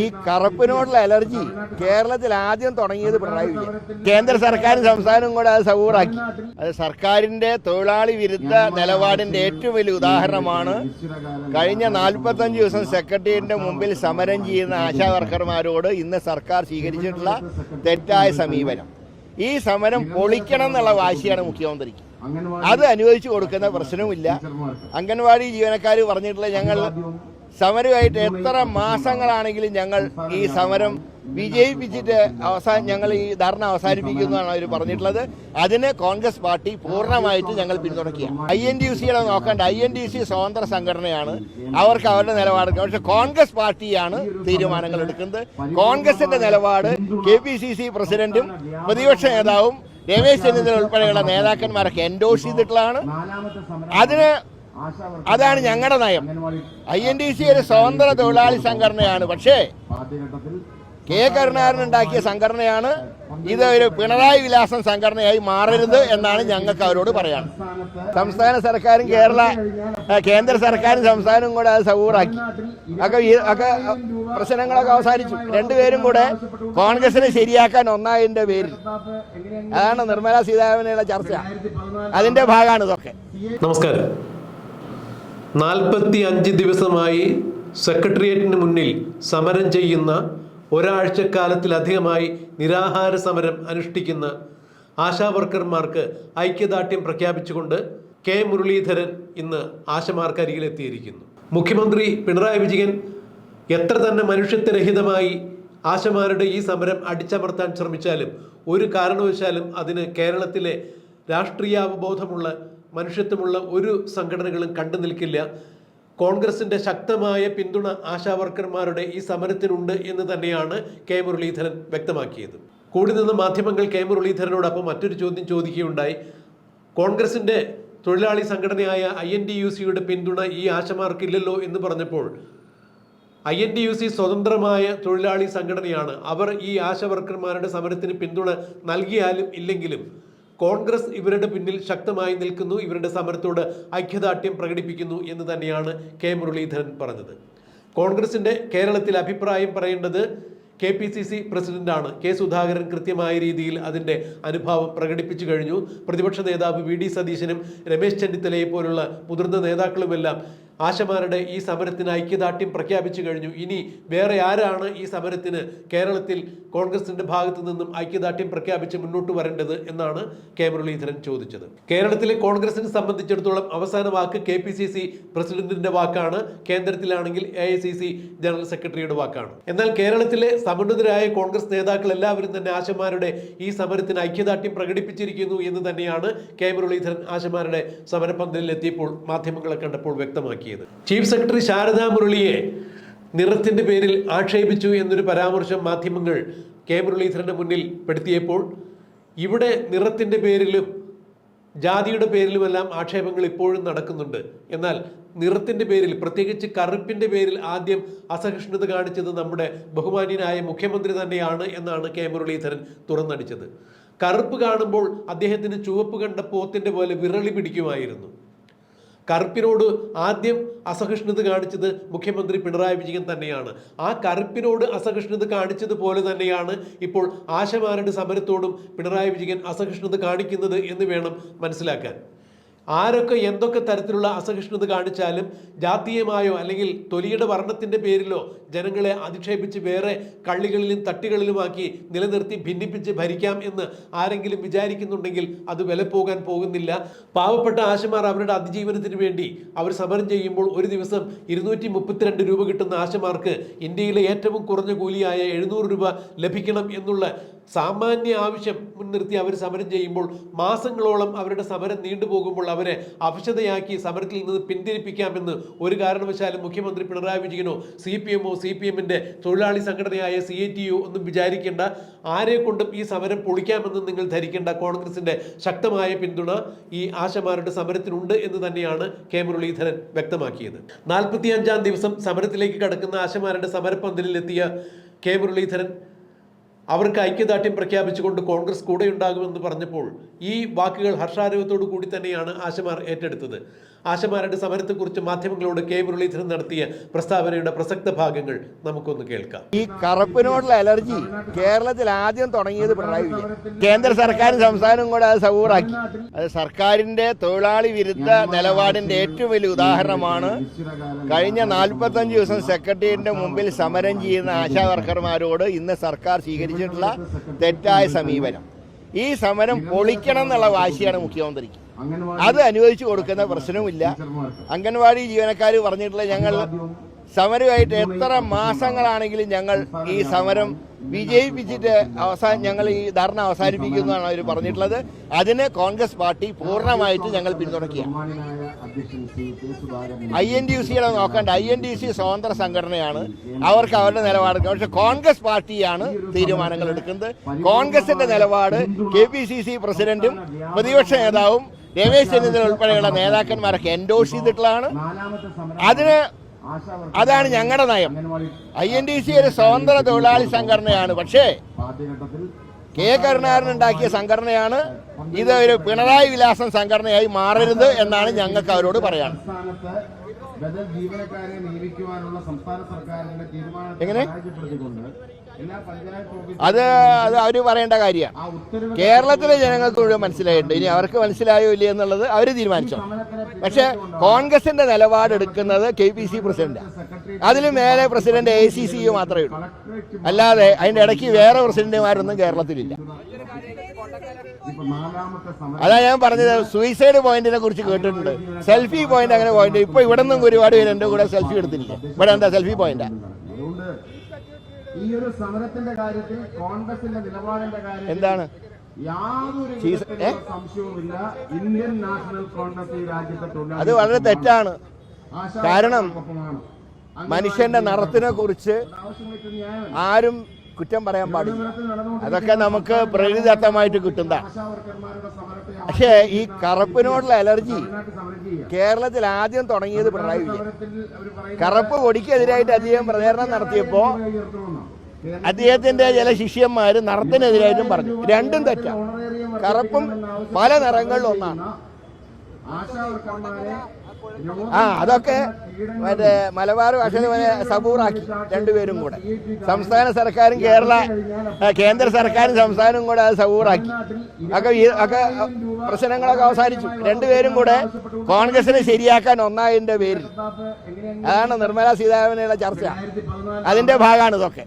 ഈ കറുപ്പിനോടുള്ള അലർജി കേരളത്തിൽ ആദ്യം തുടങ്ങിയത് പിണറായി വിജയൻ. കേന്ദ്ര സർക്കാരും സംസ്ഥാനവും കൂടെ അത് സൗഹൃദാക്കി അത് സർക്കാരിന്റെ തൊഴിലാളി വിരുദ്ധ നിലപാടിന്റെ ഏറ്റവും വലിയ ഉദാഹരണമാണ് കഴിഞ്ഞ നാൽപ്പത്തഞ്ച് ദിവസം സെക്രട്ടേറിയറ്റിന്റെ മുമ്പിൽ സമരം ചെയ്യുന്ന ആശാ വർക്കർമാരോട് ഇന്ന് സർക്കാർ സ്വീകരിച്ചിട്ടുള്ള തെറ്റായ സമീപനം. ഈ സമരം പൊളിക്കണം എന്നുള്ള വാശിയാണ് മുഖ്യമന്ത്രിക്ക് അത് അനുവദിച്ചു കൊടുക്കുന്ന പ്രശ്നവുമില്ല. അംഗൻവാടി ജീവനക്കാർ പറഞ്ഞിട്ടുള്ള ഞങ്ങൾ സമരമായിട്ട് എത്ര മാസങ്ങളാണെങ്കിലും ഞങ്ങൾ ഈ സമരം വിജയിപ്പിച്ചിട്ട് അവസാനം ഞങ്ങൾ ഈ ധർണ അവസാനിപ്പിക്കുന്നതാണ് അവർ പറഞ്ഞിട്ടുള്ളത്. അതിന് കോൺഗ്രസ് പാർട്ടി പൂർണമായിട്ട് ഞങ്ങൾ പിന്തുണയ്ക്കുക ഐ എൻ ഡി സിയുടെ നോക്കേണ്ട. ഐ എൻ ഡി സി സ്വതന്ത്ര സംഘടനയാണ്. അവർക്ക് അവരുടെ നിലപാടെടുക്കുക പക്ഷെ കോൺഗ്രസ് പാർട്ടിയാണ് തീരുമാനങ്ങൾ എടുക്കുന്നത്. കോൺഗ്രസിന്റെ നിലപാട് കെ പി സി സി പ്രസിഡന്റും പ്രതിപക്ഷ നേതാവും രമേശ് ചെന്നിത്തല ഉൾപ്പെടെയുള്ള നേതാക്കന്മാരൊക്കെ എൻഡോഴ്സ് ചെയ്തിട്ടുള്ളതാണ്. അതിന് അതാണ് ഞങ്ങളുടെ നയം. ഐ എൻ ഡി സി ഒരു സ്വതന്ത്ര തൊഴിലാളി സംഘടനയാണ്. പക്ഷേ കെ കരുണാകരൻ ഉണ്ടാക്കിയ സംഘടനയാണ് ഇത് ഒരു പിണറായി വിലാസം സംഘടനയായി മാറരുത് എന്നാണ് ഞങ്ങൾക്ക് അവരോട് പറയാൻ സംസ്ഥാന സർക്കാരും കേരള കേന്ദ്ര സർക്കാരും സംസ്ഥാനവും കൂടെ അത് സൗഹൃദാക്കി. ഒക്കെ ഒക്കെ പ്രശ്നങ്ങളൊക്കെ അവസാനിച്ചു. രണ്ടുപേരും കൂടെ കോൺഗ്രസിനെ ശരിയാക്കാൻ ഒന്നായതിന്റെ പേരിൽ. അതാണ് നിർമ്മല സീതാരാമനുള്ള ചർച്ച. അതിന്റെ ഭാഗമാണ് ഇതൊക്കെ നമസ്കാരം. നാൽപ്പത്തി അഞ്ച് ദിവസമായി സെക്രട്ടേറിയറ്റിന് മുന്നിൽ സമരം ചെയ്യുന്ന ഒരാഴ്ചക്കാലത്തിലധികമായി നിരാഹാര സമരം അനുഷ്ഠിക്കുന്ന ആശാ വർക്കർമാർക്ക് ഐക്യദാർഢ്യം പ്രഖ്യാപിച്ചുകൊണ്ട് കെ മുരളീധരൻ ഇന്ന് ആശമാർക്കരികിലെത്തിയിരിക്കുന്നു. മുഖ്യമന്ത്രി പിണറായി വിജയൻ എത്ര തന്നെ മനുഷ്യത്വരഹിതമായി ആശമാരുടെ ഈ സമരം അടിച്ചമർത്താൻ ശ്രമിച്ചാലും ഒരു കാരണവശാലും അതിന് കേരളത്തിലെ രാഷ്ട്രീയാവബോധമുള്ള മനുഷ്യത്വമുള്ള ഒരു സംഘടനകളും കണ്ടു നിൽക്കില്ല. കോൺഗ്രസിന്റെ ശക്തമായ പിന്തുണ ആശാവർക്കർമാരുടെ ഈ സമരത്തിനുണ്ട് എന്ന് തന്നെയാണ് കെ മുരളീധരൻ വ്യക്തമാക്കിയത്. കൂടി നിന്ന് മാധ്യമങ്ങൾ കെ മുരളീധരനോടൊപ്പം മറ്റൊരു ചോദ്യം ചോദിക്കുകയുണ്ടായി. കോൺഗ്രസിന്റെ തൊഴിലാളി സംഘടനയായ ഐ എൻ ഡി യു സിയുടെ പിന്തുണ ഈ ആശമാർക്കില്ലല്ലോ എന്ന് പറഞ്ഞപ്പോൾ I N D U C സ്വതന്ത്രമായ തൊഴിലാളി സംഘടനയാണ്. അവർ ഈ ആശവർക്കർമാരുടെ സമരത്തിന് പിന്തുണ നൽകിയാലും ഇല്ലെങ്കിലും കോൺഗ്രസ് ഇവരുടെ പിന്നിൽ ശക്തമായി നിൽക്കുന്നു ഇവരുടെ സമരത്തോട് ഐക്യദാർഢ്യം പ്രകടിപ്പിക്കുന്നു എന്ന് തന്നെയാണ് കെ മുരളീധരൻ പറഞ്ഞത്. കോൺഗ്രസിന്റെ കേരളത്തിൽ അഭിപ്രായം പറയേണ്ടത് കെ പി സി സി പ്രസിഡന്റാണ്. കെ സുധാകരൻ കൃത്യമായ രീതിയിൽ അതിന്റെ അനുഭാവം പ്രകടിപ്പിച്ചു കഴിഞ്ഞു. പ്രതിപക്ഷ നേതാവ് വി ഡി സതീശനും രമേശ് ചെന്നിത്തലയെ പോലുള്ള മുതിർന്ന നേതാക്കളുമെല്ലാം ആശമാരുടെ ഈ സമരത്തിന് ഐക്യദാർഢ്യം പ്രഖ്യാപിച്ചു കഴിഞ്ഞു. ഇനി വേറെ ആരാണ് ഈ സമരത്തിന് കേരളത്തിൽ കോൺഗ്രസിന്റെ ഭാഗത്തു നിന്നും ഐക്യദാർഢ്യം പ്രഖ്യാപിച്ച് മുന്നോട്ട് വരേണ്ടത് എന്നാണ് കെ. മുരളീധരൻ ചോദിച്ചത്. കേരളത്തിലെ കോൺഗ്രസിനെ സംബന്ധിച്ചിടത്തോളം അവസാന വാക്ക് കെ. പി. സി. സി. പ്രസിഡന്റിന്റെ വാക്കാണ്. കേന്ദ്രത്തിലാണെങ്കിൽ A. I. C. C. General സെക്രട്ടറിയുടെ വാക്കാണ്. എന്നാൽ കേരളത്തിലെ സമുന്നതരായ കോൺഗ്രസ് നേതാക്കൾ എല്ലാവരും തന്നെ ആശമാരുടെ ഈ സമരത്തിന് ഐക്യദാർഢ്യം പ്രകടിപ്പിച്ചിരിക്കുന്നു എന്ന് തന്നെയാണ് കെ. മുരളീധരൻ ആശമാരുടെ സമരപന്തലിൽ എത്തിയപ്പോൾ മാധ്യമങ്ങളെ കണ്ടപ്പോൾ വ്യക്തമാക്കിയത് ചീഫ് സെക്രട്ടറി ശാരദാ മുരളിയെ നിറത്തിന്റെ പേരിൽ ആക്ഷേപിച്ചു എന്നൊരു പരാമർശം മാധ്യമങ്ങൾ കെ മുരളീധരന്റെ മുന്നിൽ പെടുത്തിയപ്പോൾ ഇവിടെ നിറത്തിന്റെ പേരിലും ജാതിയുടെ പേരിലുമെല്ലാം ആക്ഷേപങ്ങൾ ഇപ്പോഴും നടക്കുന്നുണ്ട്. എന്നാൽ നിറത്തിന്റെ പേരിൽ പ്രത്യേകിച്ച് കറുപ്പിന്റെ പേരിൽ ആദ്യം അസഹിഷ്ണുത കാണിച്ചത് നമ്മുടെ ബഹുമാന്യനായ മുഖ്യമന്ത്രി തന്നെയാണ് എന്നാണ് കെ മുരളീധരൻ തുറന്നടിച്ചത്. കറുപ്പ് കാണുമ്പോൾ അദ്ദേഹത്തിന് ചുവപ്പ് കണ്ട പോത്തിന്റെ പോലെ വിരളി പിടിക്കുമായിരുന്നു. കറുപ്പിനോട് ആദ്യം അസഹിഷ്ണുത കാണിച്ചത് മുഖ്യമന്ത്രി പിണറായി വിജയൻ തന്നെയാണ്. ആ കറുപ്പിനോട് അസഹിഷ്ണുത കാണിച്ചതുപോലെ തന്നെയാണ് ഇപ്പോൾ ആശമാരുടെ സമരത്തോടും പിണറായി വിജയൻ അസഹിഷ്ണുത കാണിക്കുന്നത് എന്ന് വേണം മനസ്സിലാക്കാൻ. ആരൊക്കെ എന്തൊക്കെ തരത്തിലുള്ള അസഹിഷ്ണുത കാണിച്ചാലും ജാതീയമായോ അല്ലെങ്കിൽ തൊലിയുടെ വർണത്തിന്റെ പേരിലോ ജനങ്ങളെ അധിക്ഷേപിച്ച് വേറെ കള്ളികളിലും തട്ടികളിലുമാക്കി നിലനിർത്തി ഭിന്നിപ്പിച്ച് ഭരിക്കാം എന്ന് ആരെങ്കിലും വിചാരിക്കുന്നുണ്ടെങ്കിൽ അത് വില പോകാൻ പോകുന്നില്ല. പാവപ്പെട്ട ആശമാർ അവരുടെ അതിജീവനത്തിന് വേണ്ടി അവർ സമരം ചെയ്യുമ്പോൾ ഒരു ദിവസം ഇരുന്നൂറ്റി മുപ്പത്തിരണ്ട് രൂപ കിട്ടുന്ന ആശമാർക്ക് ഇന്ത്യയിലെ ഏറ്റവും കുറഞ്ഞ കൂലിയായ എഴുന്നൂറ് രൂപ ലഭിക്കണം എന്നുള്ള സാമാന്യ ആവശ്യം മുൻനിർത്തി അവർ സമരം ചെയ്യുമ്പോൾ മാസങ്ങളോളം അവരുടെ സമരം നീണ്ടുപോകുമ്പോൾ അവരെ അഭിഷതയാക്കി സമരത്തിൽ നിന്ന് പിന്തിരിപ്പിക്കാമെന്ന് ഒരു കാരണവശാലും മുഖ്യമന്ത്രി പിണറായി വിജയനോ സി പി എമ്മോ സി പി എമ്മിന്റെ തൊഴിലാളി സംഘടനയായ സി എ ടി യു ഒന്നും വിചാരിക്കേണ്ട. ആരെ കൊണ്ടും ഈ സമരം പൊളിക്കാമെന്ന് നിങ്ങൾ ധരിക്കേണ്ട കോൺഗ്രസിന്റെ ശക്തമായ പിന്തുണ ഈ ആശമാരുടെ സമരത്തിനുണ്ട് എന്ന് തന്നെയാണ് കെ മുരളീധരൻ വ്യക്തമാക്കിയത്. നാൽപ്പത്തി അഞ്ചാം ദിവസം സമരത്തിലേക്ക് കടക്കുന്ന ആശമാരുടെ സമരപ്പന്തലിലെത്തിയ കെ മുരളീധരൻ അവർക്ക് ഐക്യദാർഢ്യം പ്രഖ്യാപിച്ചുകൊണ്ട് കോൺഗ്രസ് കൂടെയുണ്ടാകുമെന്ന് പറഞ്ഞപ്പോൾ ഈ വാക്കുകൾ ഹർഷാരവത്തോടു കൂടി തന്നെയാണ് ആശമാർ ഏറ്റെടുത്തത്. ആശമാരുടെ സമരത്തെക്കുറിച്ച് മാധ്യമങ്ങളോട് കെ മുരളീധരൻ നടത്തിയ പ്രസ്താവനയുടെ പ്രസക്ത ഭാഗങ്ങൾ നമുക്കൊന്ന് കേൾക്കാം. ഈ കറുപ്പിനോടുള്ള അലർജി കേരളത്തിൽ ആദ്യം തുടങ്ങിയത് പിണറായി വിജയൻ. കേന്ദ്ര സർക്കാരും സംസ്ഥാനവും കൂടെ അത് സൗറാക്കി അത് സർക്കാരിന്റെ തൊഴിലാളി വിരുദ്ധ നിലപാടിന്റെ ഏറ്റവും വലിയ ഉദാഹരണമാണ്. കഴിഞ്ഞ നാൽപ്പത്തഞ്ച് ദിവസം സെക്രട്ടേറിയറ്റിന്റെ മുമ്പിൽ സമരം ചെയ്യുന്ന ആശാ വർക്കർമാരോട് ഇന്ന് സർക്കാർ സ്വീകരിച്ചിട്ടുള്ള തെറ്റായ സമീപനം. ഈ സമരം പൊളിക്കണം എന്നുള്ള വാശിയാണ് മുഖ്യമന്ത്രിക്ക്. അത് അനുവദിച്ചു കൊടുക്കുന്ന പ്രശ്നവുമില്ല. അംഗൻവാടി ജീവനക്കാർ പറഞ്ഞിട്ടുള്ള ഞങ്ങൾ സമരമായിട്ട് എത്ര മാസങ്ങളാണെങ്കിലും ഞങ്ങൾ ഈ സമരം വിജയിപ്പിച്ചിട്ട് അവസാനം ഞങ്ങൾ ഈ ധർണ അവസാനിപ്പിക്കുന്നതാണ് അവർ പറഞ്ഞിട്ടുള്ളത്. അതിന് കോൺഗ്രസ് പാർട്ടി പൂർണമായിട്ട് ഞങ്ങൾ പിന്തുണയ്ക്കുക ഐ എൻ ഡി സിയുടെ നോക്കേണ്ട. ഐ എൻ ഡി സി സ്വതന്ത്ര സംഘടനയാണ്. അവർക്ക് അവരുടെ നിലപാട് പക്ഷെ കോൺഗ്രസ് പാർട്ടിയാണ് തീരുമാനങ്ങൾ എടുക്കുന്നത്. കോൺഗ്രസിന്റെ നിലപാട് കെ പി സി സി പ്രസിഡന്റും പ്രതിപക്ഷ നേതാവും രമേശ് ചെന്നിത്തല ഉൾപ്പെടെയുള്ള നേതാക്കന്മാരൊക്കെ എൻഡോഴ്സ് ചെയ്തിട്ടുള്ളതാണ്. അതിന് അതാണ് ഞങ്ങളുടെ നയം. ഐ എൻ ഡി സി ഒരു സ്വതന്ത്ര തൊഴിലാളി സംഘടനയാണ്. പക്ഷേ കെ കരുണാകരൻ ഉണ്ടാക്കിയ സംഘടനയാണ് ഇത് ഒരു പിണറായി വിലാസം സംഘടനയായി മാറരുത് എന്നാണ് ഞങ്ങൾക്ക് അവരോട് പറയാൻ. ബദൽ ജീവനക്കാരെ നിയമിക്കുവാനുള്ള സംസ്ഥാന സർക്കാരിന്റെ തീരുമാനം എങ്ങനെ? അത് അത് അവർ പറയേണ്ട കാര്യമാണ്. കേരളത്തിലെ ജനങ്ങൾക്ക് മുഴുവൻ മനസ്സിലായിട്ടുണ്ട്. ഇനി അവർക്ക് മനസ്സിലായോ ഇല്ല എന്നുള്ളത് അവർ തീരുമാനിച്ചോ. പക്ഷെ കോൺഗ്രസിന്റെ നിലപാടെടുക്കുന്നത് കെ പി സി പ്രസിഡന്റ്. അതിൽ മേലെ പ്രസിഡന്റ് എ സി സി മാത്രമേ ഉള്ളൂ. അല്ലാതെ അതിന്റെ ഇടയ്ക്ക് വേറെ പ്രസിഡന്റുമാരൊന്നും കേരളത്തിലില്ല. അതാ ഞാൻ പറഞ്ഞത് സൂയിസൈഡ് പോയിന്റിനെ കുറിച്ച് കേട്ടിട്ടുണ്ട്. സെൽഫി പോയിന്റ് അങ്ങനെ പോയിന്റ് ഇപ്പൊ ഇവിടെ നിന്നും ഒരുപാട് പേര് എന്റെ കൂടെ സെൽഫി എടുത്തില്ല ഇവിടെ എന്താ സെൽഫി പോയിന്റാ ഈ ഒരു സമരത്തിന്റെ കാര്യത്തിൽ കോൺഗ്രസിന്റെ നിലപാടിന്റെ കാര്യത്തിൽ എന്താണ്? യാതൊരു സംശയവുമില്ല. ഇന്ത്യൻ നാഷണൽ കോൺഗ്രസ് ഈ രാജ്യത്തെ അത് വളരെ തെറ്റാണ്. കാരണം മനുഷ്യന്റെ നിറത്തിനെ കുറിച്ച് ആരും കുറ്റം പറയാൻ പാടില്ല. അതൊക്കെ നമുക്ക് പ്രകൃതിദത്തമായിട്ട് കിട്ടുന്ന പക്ഷേ ഈ കറുപ്പിനോടുള്ള അലർജി കേരളത്തിൽ ആദ്യം തുടങ്ങിയത് പിണറായി വിജയൻ. കറുപ്പ് കൊടിക്കെതിരായിട്ട് അദ്ദേഹം പ്രചാരണം നടത്തിയപ്പോ അദ്ദേഹത്തിന്റെ ചില ശിഷ്യന്മാര് നിറത്തിനെതിരായിട്ടും പറഞ്ഞു. രണ്ടും തെറ്റാണ് കറുപ്പും പല നിറങ്ങളിൽ ഒന്നാണ് ആശാ വർക്കർമാരെ ആ അതൊക്കെ മറ്റേ മലബാർ ഭാഷയിൽ സബൂറാക്കി രണ്ടുപേരും കൂടെ. സംസ്ഥാന സർക്കാരും കേരള കേന്ദ്ര സർക്കാരും സംസ്ഥാനവും കൂടെ അത് സബൂറാക്കി. ഒക്കെ ഒക്കെ പ്രശ്നങ്ങളൊക്കെ അവസാനിച്ചു. രണ്ടുപേരും കൂടെ കോൺഗ്രസിനെ ശരിയാക്കാൻ ഒന്നായതിന്റെ പേരിൽ. അതാണ് നിർമ്മല സീതാരാമനുള്ള ചർച്ച. അതിന്റെ ഭാഗമാണ് ഇതൊക്കെ.